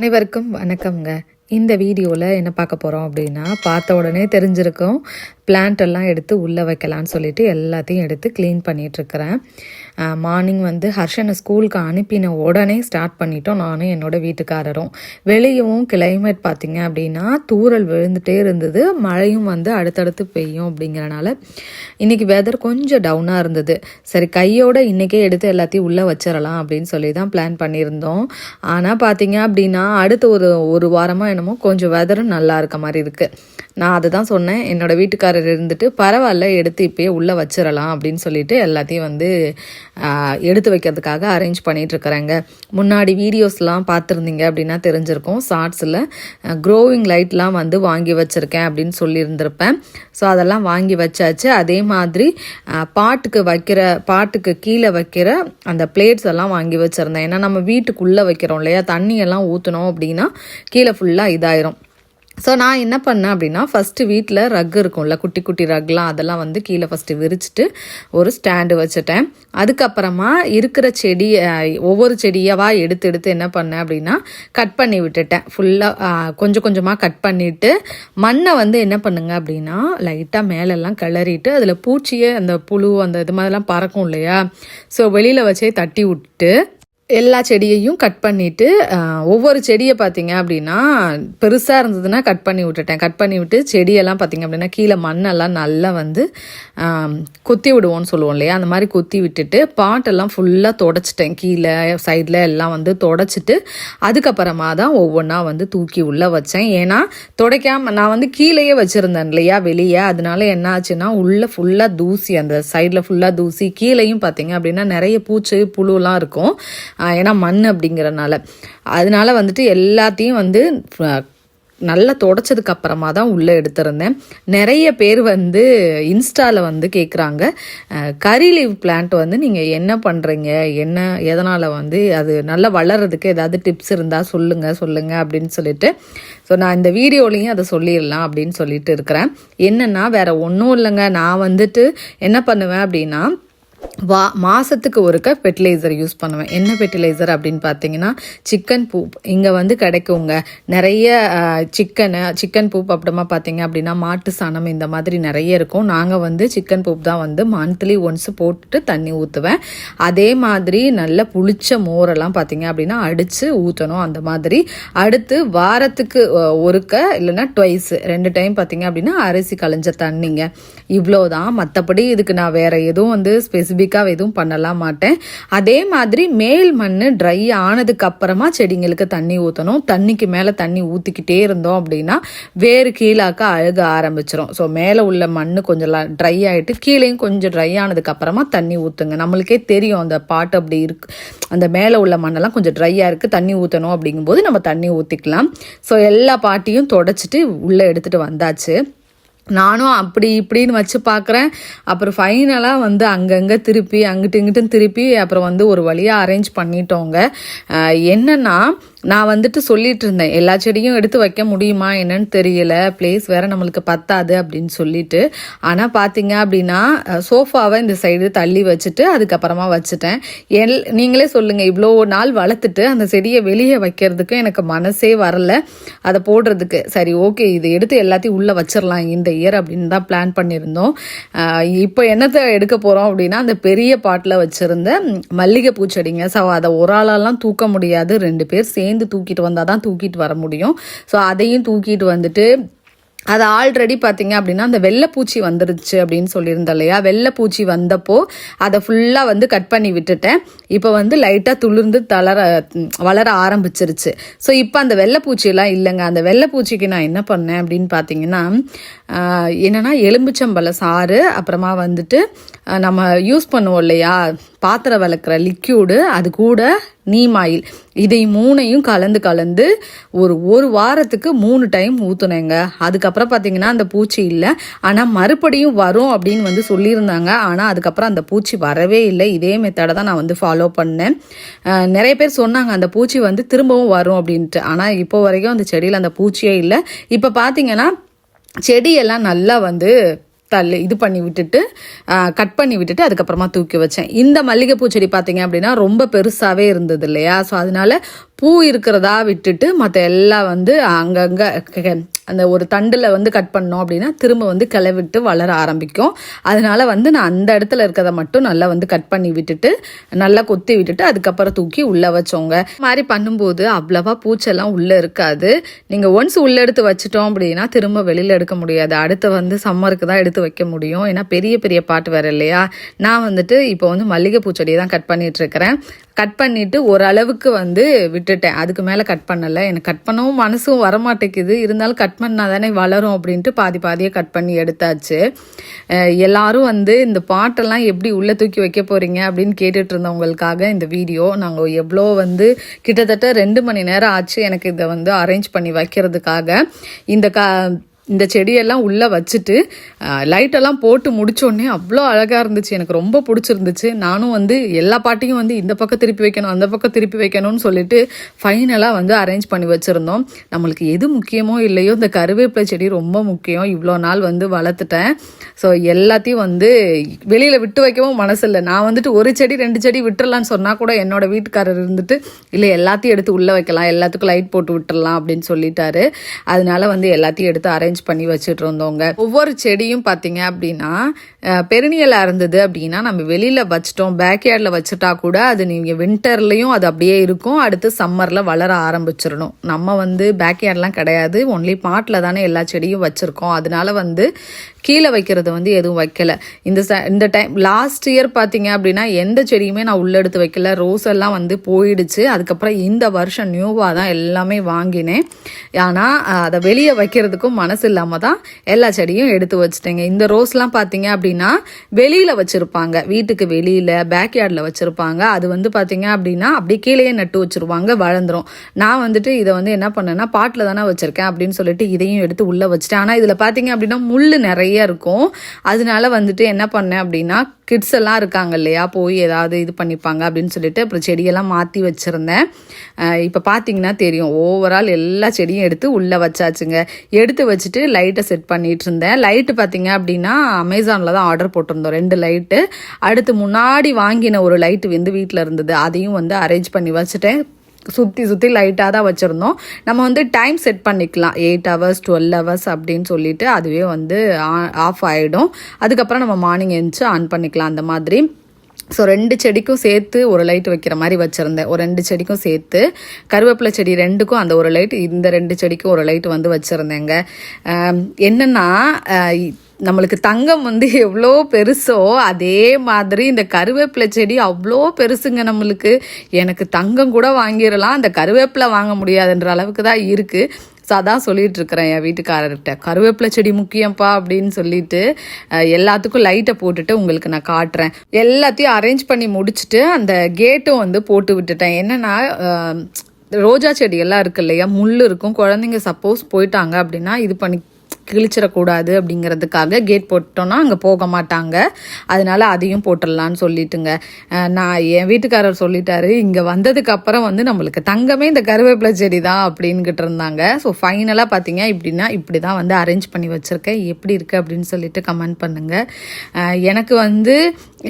அனைவருக்கும் வணக்கம்ங்க. இந்த வீடியோவில் என்ன பார்க்க போகிறோம் அப்படின்னா பார்த்த உடனே தெரிஞ்சிருக்கும். பிளான்ட் எல்லாம் எடுத்து உள்ளே வைக்கலான்னு சொல்லிட்டு எல்லாத்தையும் எடுத்து க்ளீன் பண்ணிகிட்ருக்கிறேன் மார்னிங் வந்து ஹர்ஷனை ஸ்கூலுக்கு அனுப்பின உடனே ஸ்டார்ட் பண்ணிட்டோம். நானும் என்னோட வீட்டுக்காரரும். வெளியவும் கிளைமேட் பார்த்திங்க அப்படின்னா தூறல் விழுந்துகிட்டே இருந்தது. மழையும் வந்து அடுத்தடுத்து பெய்யும் அப்படிங்கிறனால இன்றைக்கி வெதர் கொஞ்சம் டவுனாக இருந்தது. சரி கையோட இன்றைக்கே எடுத்து எல்லாத்தையும் உள்ளே வச்சிடலாம் அப்படின்னு சொல்லி தான் பிளான் பண்ணியிருந்தோம். ஆனால் பார்த்திங்க அப்படின்னா அடுத்த ஒரு ஒரு வாரமாக என்னமோ கொஞ்சம் வெதரும் நல்லா இருக்க மாதிரி இருக்குது நான் அதை தான் சொன்னேன். என்னோட வீட்டுக்காரர் இருந்துட்டு பரவாயில்ல எடுத்து இப்போயே உள்ளே வச்சிடலாம் அப்படின்னு சொல்லிட்டு எல்லாத்தையும் வந்து எடுத்து வைக்கிறதுக்காக அரேஞ்ச் பண்ணிட்டு இருக்கிறேங்க. முன்னாடி வீடியோஸ்லாம் பார்த்துருந்தீங்க அப்படின்னா தெரிஞ்சிருக்கும். ஷார்ட்ஸில் க்ரோவிங் லைட்லாம் வந்து வாங்கி வச்சுருக்கேன் அப்படின்னு சொல்லியிருந்திருப்பேன். ஸோ அதெல்லாம் வாங்கி வச்சாச்சு. அதே மாதிரி பாட்டுக்கு வைக்கிற பாட்டுக்கு கீழே வைக்கிற அந்த பிளேட்ஸ் எல்லாம் வாங்கி வச்சுருந்தேன். ஏன்னா நம்ம வீட்டுக்குள்ளே வைக்கிறோம் இல்லையா? தண்ணியெல்லாம் ஊற்றணும் ஊற்றினோம் அப்படின்னா கீழே ஃபுல்லாக இதாயிரும். ஸோ நான் என்ன பண்ணேன் அப்படின்னா ஃபஸ்ட்டு வீட்டில் ரக் இருக்கும்ல குட்டி குட்டி ரக்லாம் அதெல்லாம் வந்து கீழே ஃபஸ்ட்டு விரிச்சிட்டு ஒரு ஸ்டாண்டு வச்சுட்டேன். அதுக்கப்புறமா இருக்கிற செடி ஒவ்வொரு செடியவா எடுத்து எடுத்து என்ன பண்ணேன் அப்படின்னா கட் பண்ணி விட்டுட்டேன். ஃபுல்லாக கொஞ்சம் கொஞ்சமாக கட் பண்ணிவிட்டு மண்ணை வந்து என்ன பண்ணுங்க அப்படின்னா லைட்டாக மேலெல்லாம் கிளறிட்டு அதில் பூச்சியே அந்த புழு அந்த இது மாதிரிலாம் பறக்கும் இல்லையா? ஸோ வெளியில் வச்சே தட்டி விட்டு எல்லா செடியையும் கட் பண்ணிவிட்டு ஒவ்வொரு செடியை பார்த்தீங்க அப்படின்னா பெருசாக இருந்ததுன்னா கட் பண்ணி விட்டுட்டேன். கட் பண்ணி விட்டு செடியெல்லாம் பார்த்தீங்க அப்படின்னா கீழே மண்ணெல்லாம் நல்லா வந்து கொத்தி விடுவோம்னு சொல்லுவோம் இல்லையா? அந்த மாதிரி கொத்தி விட்டுட்டு பாட்டெல்லாம் ஃபுல்லாக தொடச்சிட்டேன். கீழே சைடில் எல்லாம் வந்து தொடச்சிட்டு அதுக்கப்புறமா தான் ஒவ்வொன்றா வந்து தூக்கி உள்ளே வச்சேன். ஏன்னா துடைக்காமல் நான் வந்து கீழேயே வச்சுருந்தேன் இல்லையா வெளியே. அதனால என்ன ஆச்சுன்னா உள்ளே ஃபுல்லாக தூசி அந்த சைடில் ஃபுல்லாக தூசி கீழேயும் பார்த்தீங்க அப்படின்னா நிறைய பூச்சி புழுலாம் இருக்கும். ஏன்னா மண் அப்படிங்கிறனால. அதனால வந்துட்டு எல்லாத்தையும் வந்து நல்லா தொடச்சதுக்கு அப்புறமா தான் உள்ளே எடுத்திருந்தேன். நிறைய பேர் வந்து இன்ஸ்டாவில் வந்து கேட்குறாங்க கறி லீவ் பிளான்ட் வந்து நீங்கள் என்ன பண்ணுறீங்க என்ன எதனால் வந்து அது நல்லா வளர்கிறதுக்கு ஏதாவது டிப்ஸ் இருந்தால் சொல்லுங்கள் சொல்லுங்கள் அப்படின்னு சொல்லிட்டு. ஸோ நான் இந்த வீடியோலையும் அதை சொல்லிடலாம் அப்படின்னு சொல்லிட்டு இருக்கிறேன். என்னென்னா வேறு ஒன்றும் இல்லைங்க. நான் வந்துட்டு என்ன பண்ணுவேன் அப்படின்னா வா மாதத்துக்கு ஒருக்க ஃபெர்டிலைசர் யூஸ் பண்ணுவேன். என்ன ஃபெர்டிலைசர் அப்படின்னு பார்த்தீங்கன்னா சிக்கன் பூப் இங்கே வந்து கிடைக்குங்க. நிறைய சிக்கனு சிக்கன் பூப் அப்புறமா பார்த்தீங்க அப்படின்னா மாட்டு சாணம் இந்த மாதிரி நிறைய இருக்கும். நாங்கள் வந்து சிக்கன் பூப் தான் வந்து மந்த்லி ஒன்ஸ் போட்டுட்டு தண்ணி ஊற்றுவேன் அதே மாதிரி நல்ல புளிச்ச மோரெல்லாம் பார்த்தீங்க அப்படின்னா அடித்து ஊற்றணும் அந்த மாதிரி. அடுத்து வாரத்துக்கு ஒருக்க இல்லைன்னா ட்வைஸ் ரெண்டு டைம் பார்த்தீங்க அப்படின்னா அரிசி களைஞ்ச தண்ணிங்க. இவ்வளோதான் மற்றபடி இதுக்கு நான் வேறு எதுவும் வந்து ஸ்பெசிஃபிக்காக எதுவும் பண்ணலாம் மாட்டேன். அதே மாதிரி மேல் மண் ட்ரை ஆனதுக்கு அப்புறமா செடிங்களுக்கு தண்ணி ஊற்றணும் தண்ணிக்கு மேலே தண்ணி ஊற்றிக்கிட்டே இருந்தோம் அப்படின்னா வேறு கீழாக்க அழுக ஆரம்பிச்சிரும். ஸோ மேலே உள்ள மண் கொஞ்சம் ட்ரை ஆகிட்டு கீழேயும் கொஞ்சம் ட்ரை ஆனதுக்கு அப்புறமா தண்ணி ஊற்றுங்க நம்மளுக்கே தெரியும் அந்த பாட்டு அப்படி இருக்கு. அந்த மேலே உள்ள மண்ணெல்லாம் கொஞ்சம் ட்ரையாக இருக்குது தண்ணி ஊற்றணும் அப்படிங்கும்போது நம்ம தண்ணி ஊற்றிக்கலாம் ஸோ எல்லா பாட்டியும் தொடச்சிட்டு உள்ளே எடுத்துகிட்டு வந்தாச்சு. நானும் அப்படி இப்படின்னு வச்சு பார்க்குறேன் அப்புறம் ஃபைனலாக வந்து அங்கங்கே திருப்பி அங்கிட்டு இங்கிட்டும் திருப்பி அப்புறம் வந்து ஒரு வழியாக அரேஞ்ச் பண்ணிட்டோங்க. என்னென்னா நான் வந்துட்டு சொல்லிட்டு இருந்தேன் எல்லா செடியும் எடுத்து வைக்க முடியுமா என்னன்னு தெரியல பிளேஸ் வேற நம்மளுக்கு பத்தாது அப்படின்னு சொல்லிட்டு. ஆனால் பார்த்தீங்க அப்படின்னா சோஃபாவை இந்த சைடு தள்ளி வச்சுட்டு அதுக்கப்புறமா வச்சுட்டேன். எல் நீங்களே சொல்லுங்கள் இவ்வளோ நாள் வளர்த்துட்டு அந்த செடியை வெளியே வைக்கிறதுக்கு எனக்கு மனசே வரல. அதை போடுறதுக்கு சரி ஓகே இது எடுத்து எல்லாத்தையும் உள்ளே வச்சிடலாம் இந்த இயர் அப்படின்னு தான் பிளான் பண்ணியிருந்தோம். இப்போ என்னத்தை எடுக்க போகிறோம் அப்படின்னா அந்த பெரிய பாட்டில் வச்சுருந்த மல்லிகை பூச்செடிங்க ஸோ அதை ஒரு ஆளெல்லாம் தூக்க முடியாது ரெண்டு பேர் சேர்ந்து தூக்கிட்டு வந்தால் தான் தூக்கிட்டு வர முடியும். ஸோ அதையும் தூக்கிட்டு வந்துட்டு அது ஆல்ரெடி பார்த்தீங்க அப்படின்னா அந்த வெள்ளைப்பூச்சி வந்துருச்சு அப்படின்னு சொல்லியிருந்தேன் இல்லையா? வெள்ளைப்பூச்சி வந்தப்போ அதை ஃபுல்லாக வந்து கட் பண்ணி விட்டுட்டேன். இப்போ வந்து லைட்டாக துளிர்ந்து தளர வளர ஆரம்பிச்சிருச்சு. ஸோ இப்போ அந்த வெள்ளைப்பூச்சியெல்லாம் இல்லைங்க. அந்த வெள்ளைப்பூச்சிக்கு நான் என்ன பண்ணேன் அப்படின்னு பார்த்தீங்கன்னா என்னென்னா எலும்பிச்சம்பழ சாறு அப்புறமா வந்துட்டு நம்ம யூஸ் பண்ணுவோம் இல்லையா? பாத்திரம் விளக்குற லிக்யூடு அது கூட நீம் ஆயில் இதை மூணையும் கலந்து கலந்து ஒரு ஒரு வாரத்துக்கு மூணு டைம் ஊற்றுனேங்க அதுக்கப்புறம் பார்த்தீங்கன்னா அந்த பூச்சி இல்லை. ஆனால் மறுபடியும் வரும் அப்படின்னு வந்து சொல்லியிருந்தாங்க. ஆனால் அதுக்கப்புறம் அந்த பூச்சி வரவே இல்லை. இதே மெத்தடை தான் நான் வந்து ஃபாலோ பண்ணேன். நிறைய பேர் சொன்னாங்க அந்த பூச்சி வந்து திரும்பவும் வரும் அப்படின்ட்டு. ஆனால் இப்போ வரைக்கும் அந்த செடியில் அந்த பூச்சியே இல்லை. இப்போ பார்த்தீங்கன்னா செடியெல்லாம் நல்லா வந்து தள்ளி இது பண்ணி விட்டுட்டு கட் பண்ணி விட்டுட்டு அதுக்கப்புறமா தூக்கி வச்சேன். இந்த மல்லிகைப்பூ செடி பார்த்தீங்க அப்படின்னா ரொம்ப பெருசாகவே இருந்தது இல்லையா? ஸோ அதனால பூ இருக்கிறதா விட்டுட்டு மற்ற எல்லாம் வந்து அங்கங்கே அந்த ஒரு தண்டில் வந்து கட் பண்ணோம் அப்படின்னா திரும்ப வந்து கிளவிட்டு வளர ஆரம்பிக்கும். அதனால வந்து நான் அந்த இடத்துல இருக்கிறத மட்டும் நல்லா வந்து கட் பண்ணி விட்டுட்டு நல்லா கொத்தி விட்டுட்டு அதுக்கப்புறம் தூக்கி உள்ளே வச்சோங்க. இது மாதிரி பண்ணும்போது அவ்வளவா பூச்செல்லாம் உள்ளே இருக்காது. நீங்கள் ஒன்ஸ் உள்ளே எடுத்து வச்சிட்டோம் அப்படின்னா திரும்ப வெளியில் எடுக்க முடியாது. அடுத்து வந்து சம்மருக்கு தான் எடுத்து வைக்க முடியும். ஏன்னா பெரிய பெரிய பாட்டு வேறு இல்லையா? நான் வந்துட்டு இப்போ வந்து மல்லிகை பூச்செடியை தான் கட் பண்ணிகிட்ருக்கிறேன் கட் பண்ணிட்டு ஓரளவுக்கு வந்து விட்டுட்டேன். அதுக்கு மேலே கட் பண்ணலை. எனக்கு கட் பண்ணவும் மனசும் வரமாட்டேங்குது. இருந்தாலும் கட் பண்ணால் தானே வளரும் அப்படின்ட்டு பாதி பாதியாக கட் பண்ணி எடுத்தாச்சு. எல்லாரும் வந்து இந்த பாட்டெல்லாம் எப்படி உள்ளே தூக்கி வைக்க போகிறீங்க அப்படின்னு கேட்டுட்டு இருந்தவங்களுக்காக இந்த வீடியோ நாங்கள் எவ்வளோ வந்து கிட்டத்தட்ட ரெண்டு மணி நேரம் ஆச்சு எனக்கு இதை வந்து அரேஞ்ச் பண்ணி வைக்கிறதுக்காக. இந்த கா இந்த செடியெல்லாம் உள்ளே வச்சுட்டு லைட்டெல்லாம் போட்டு முடிச்சோடனே அவ்வளோ அழகாக இருந்துச்சு. எனக்கு ரொம்ப பிடிச்சிருந்துச்சு. நானும் வந்து எல்லா பாட்டையும் வந்து இந்த பக்கம் திருப்பி வைக்கணும் அந்த பக்கம் திருப்பி வைக்கணும்னு சொல்லிட்டு ஃபைனலாக வந்து அரேஞ்ச் பண்ணி வச்சுருந்தோம். நம்மளுக்கு எது முக்கியமோ இல்லையோ இந்த கருவேப்பிலை செடி ரொம்ப முக்கியம். இவ்வளோ நாள் வந்து வளர்த்துட்டேன். ஸோ எல்லாத்தையும் வந்து வெளியில் விட்டு வைக்கவும் மனசு இல்லை நான் வந்துட்டு ஒரு செடி ரெண்டு செடி விட்டுறலான்னு சொன்னால் கூட என்னோட வீட்டுக்காரர் இருந்துட்டு இல்லை எல்லாத்தையும் எடுத்து உள்ளே வைக்கலாம். எல்லாத்துக்கும் லைட் போட்டு விட்டுறலாம் அப்படின்னு சொல்லிட்டாரு. அதனால வந்து எல்லாத்தையும் எடுத்து அரேஞ்ச் பண்ணி வச்சுட்டு இருந்தோங்க ஒவ்வொரு செடியும் பார்த்தீங்க அப்படின்னா பெருநியலாக இருந்தது அப்படின்னா நம்ம வெளியில் வச்சிட்டோம். பேக்யார்டில் வச்சுட்டா கூட அது நீங்கள் வின்டர்லேயும் அது அப்படியே இருக்கும். அடுத்து சம்மரில் வளர ஆரம்பிச்சிடணும். நம்ம வந்து பேக்யார்ட்லாம் கிடையாது. ஒன்லி பாட்டில் தானே எல்லா செடியும் வச்சுருக்கோம். அதனால வந்து கீழே வைக்கிறது வந்து எதுவும் வைக்கல. இந்த ச இந்த டைம் லாஸ்ட் இயர் பார்த்தீங்க அப்படின்னா எந்த செடியுமே நான் உள்ள எடுத்து வைக்கல. ரோஸ் எல்லாம் வந்து போயிடுச்சு. அதுக்கப்புறம் இந்த வருஷம் நியூவாக தான் எல்லாமே வாங்கினேன். ஆனால் அதை வெளியே வைக்கிறதுக்கும் மனசு இல்லாமல் தான் எல்லா செடியும் எடுத்து வச்சுட்டேங்க. இந்த ரோஸ்லாம் பார்த்தீங்க அப்படின்னா வெளியில் வச்சுருப்பாங்க. வீட்டுக்கு வெளியில் பேக்யார்டில் வச்சுருப்பாங்க. அது வந்து பார்த்தீங்க அப்படின்னா அப்படியே கீழேயே நட்டு வச்சுருவாங்க வளர்ந்துரும். நான் வந்துட்டு இதை வந்து என்ன பண்ணேன்னா பாட்டில் தானே வச்சுருக்கேன் அப்படின்னு சொல்லிட்டு இதையும் எடுத்து உள்ளே வச்சுட்டேன். ஆனால் இதில் பார்த்தீங்க அப்படின்னா முள் நிறைய இருக்கும். அதனால வந்துட்டு என்ன பண்ணேன் அப்படின்னா கிட்ஸ் எல்லாம் இருக்காங்க இல்லையா போய் ஏதாவது இது பண்ணிப்பாங்க அப்படின்னு சொல்லிட்டு அப்புறம் செடியெல்லாம் மாற்றி வச்சுருந்தேன். இப்போ பார்த்தீங்கன்னா தெரியும் ஓவரால் எல்லா செடியும் எடுத்து உள்ளே வச்சாச்சுங்க. எடுத்து வச்சுட்டு லைட்டை செட் பண்ணிட்டு இருந்தேன். லைட்டு பார்த்தீங்க அப்படின்னா அமேசானில் தான் ஆர்டர் போட்டிருந்தோம். ரெண்டு லைட்டு அடுத்து முன்னாடி வாங்கின ஒரு லைட்டு வந்து வீட்டில் இருந்தது. அதையும் வந்து அரேஞ்ச் பண்ணி வச்சுட்டேன். சுற்றி சுற்றி லைட்டாக தான் வச்சுருந்தோம். நம்ம வந்து டைம் செட் பண்ணிக்கலாம். எயிட் ஹவர்ஸ் டுவெல் ஹவர்ஸ் அப்படின்னு சொல்லிட்டு அதுவே வந்து ஆஃப் ஆகிடும் அதுக்கப்புறம் நம்ம மார்னிங் எழுந்துச்சு ஆன் பண்ணிக்கலாம் அந்த மாதிரி. ஸோ ரெண்டு செடிக்கும் சேர்த்து ஒரு லைட் வைக்கிற மாதிரி வச்சுருந்தேன். ஒரு ரெண்டு செடிக்கும் சேர்த்து கருவேப்பிலை செடி ரெண்டுக்கும் அந்த ஒரு லைட் இந்த ரெண்டு செடிக்கும் ஒரு லைட் வந்து வச்சுருந்தேங்க. என்னென்னா நம்மளுக்கு தங்கம் வந்து எவ்வளோ பெருசோ அதே மாதிரி இந்த கருவேப்பிலை செடி அவ்வளோ பெருசுங்க நம்மளுக்கு. எனக்கு தங்கம் கூட வாங்கிடலாம் அந்த கருவேப்பிலை வாங்க முடியாதுன்ற அளவுக்கு தான் இருக்குது ஸோ அதான் சொல்லிட்டு இருக்கிறேன் என் வீட்டுக்காரர்கிட்ட கருவேப்பிலை செடி முக்கியம்ப்பா அப்படின்னு சொல்லிட்டு எல்லாத்துக்கும் லைட்டை போட்டுட்டு உங்களுக்கு நான் காட்டுறேன். எல்லாத்தையும் அரேஞ்ச் பண்ணி முடிச்சுட்டு அந்த கேட்டும் வந்து போட்டு விட்டுட்டேன். என்னென்னா ரோஜா செடியெல்லாம் இருக்கு இல்லையா முள் இருக்கும். குழந்தைங்க சப்போஸ் போயிட்டாங்க அப்படின்னா இது பண்ணி கிழிச்சிடக்கூடாது அப்படிங்கிறதுக்காக கேட் போட்டோன்னா அங்கே போக மாட்டாங்க. அதனால அதையும் போட்டுடலான்னு சொல்லிட்டுங்க. நான் என் வீட்டுக்காரர் சொல்லிட்டாரு இங்கே வந்ததுக்கு அப்புறம் வந்து நம்மளுக்கு தங்கமே இந்த கருவேப்பிலை செடி தான் அப்படின்கிட்டு இருந்தாங்க. ஸோ ஃபைனலாக பார்த்தீங்க இப்படின்னா இப்படி தான் வந்து அரேஞ்ச் பண்ணி வச்சுருக்கேன். எப்படி இருக்குது அப்படின்னு சொல்லிட்டு கமெண்ட் பண்ணுங்கள் எனக்கு வந்து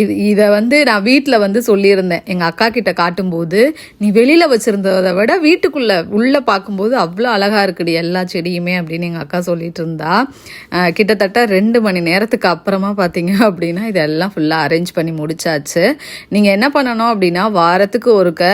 இது இதை வந்து நான் வீட்டில் வந்து சொல்லியிருந்தேன். எங்கள் அக்கா கிட்ட காட்டும்போது நீ வெளியில் வச்சுருந்ததை விட வீட்டுக்குள்ளே உள்ளே பார்க்கும்போது அவ்வளோ அழகாக இருக்குடி எல்லா செடியுமே அப்படின்னு எங்கள் அக்கா சொல்லிட்டு இருந்தா கிட்டத்தட்ட ரெண்டு மணி நேரத்துக்கு அப்புறமா பார்த்தீங்க அப்படின்னா இதெல்லாம் ஃபுல்லாக அரேஞ்ச் பண்ணி முடிச்சாச்சு. நீங்கள் என்ன பண்ணணும் அப்படின்னா வாரத்துக்கு ஒருக்க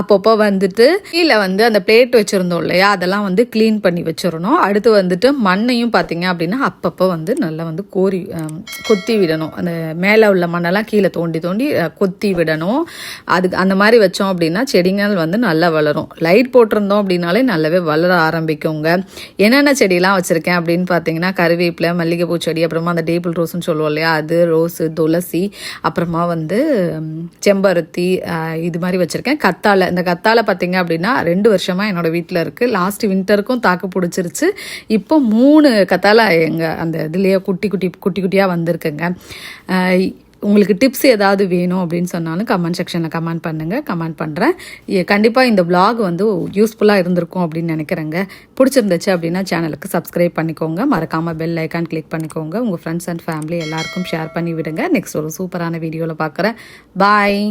அப்பப்போ வந்துட்டு கீழே வந்து அந்த பிளேட் வச்சுருந்தோம் இல்லையா அதெல்லாம் வந்து க்ளீன் பண்ணி வச்சிடணும். அடுத்து வந்துட்டு மண்ணையும் பார்த்தீங்க அப்படின்னா அப்பப்போ வந்து நல்லா வந்து கோரி கொத்தி விடணும். அந்த மேலே உள்ள மண்ணெல்லாம் கீழே தோண்டி தோண்டி கொத்தி விடணும். அதுக்கு அந்த மாதிரி வச்சோம் அப்படின்னா செடிகள் வந்து நல்லா வளரும். லைட் போட்டிருந்தோம் அப்படின்னாலே நல்லாவே வளர ஆரம்பிக்குங்க. என்னென்ன செடியெல்லாம் வச்சுருக்கேன் அப்படின்னு பார்த்தீங்கன்னா கருவேப்பிலை மல்லிகைப்பூ செடி அப்புறமா அந்த டேபிள் ரோஸ்ன்னு சொல்லுவோம் இல்லையா? அது ரோஸு துளசி அப்புறமா வந்து செம்பருத்தி இது மாதிரி வச்சுருக்கேன். கத்தாழை. இந்த கத்தாழை பார்த்தீங்க அப்படின்னா ரெண்டு வருஷமாக என்னோட வீட்டில் இருக்குது லாஸ்ட் வின்டருக்கும் தாக்கு பிடிச்சிருச்சு. இப்போ மூணு கத்தாழை எங்கள் அந்த இதுலேயே குட்டி குட்டி குட்டி குட்டியாக வந்திருக்குங்க. உங்களுக்கு டிப்ஸ் ஏதாவது வேணும் அப்படின்னு சொன்னாலும் கமெண்ட் செக்ஷனில் கமெண்ட் பண்ணுங்கள் கமெண்ட் பண்ணுறேன் கண்டிப்பாக இந்த பிளாக் வந்து யூஸ்ஃபுல்லாக இருந்திருக்கும் அப்படின்னு நினைக்கிறேங்க. பிடிச்சிருந்துச்சு அப்படின்னா சேனலுக்கு சப்ஸ்கிரைப் பண்ணிக்கோங்க. மறக்காமல் பெல் ஐக்கான் கிளிக் பண்ணிக்கோங்க. உங்கள் ஃப்ரெண்ட்ஸ் அண்ட் ஃபேமிலி எல்லாருக்கும் ஷேர் பண்ணி விடுங்க. நெக்ஸ்ட் ஒரு சூப்பரான வீடியோவில் பார்க்குறேன் பாய்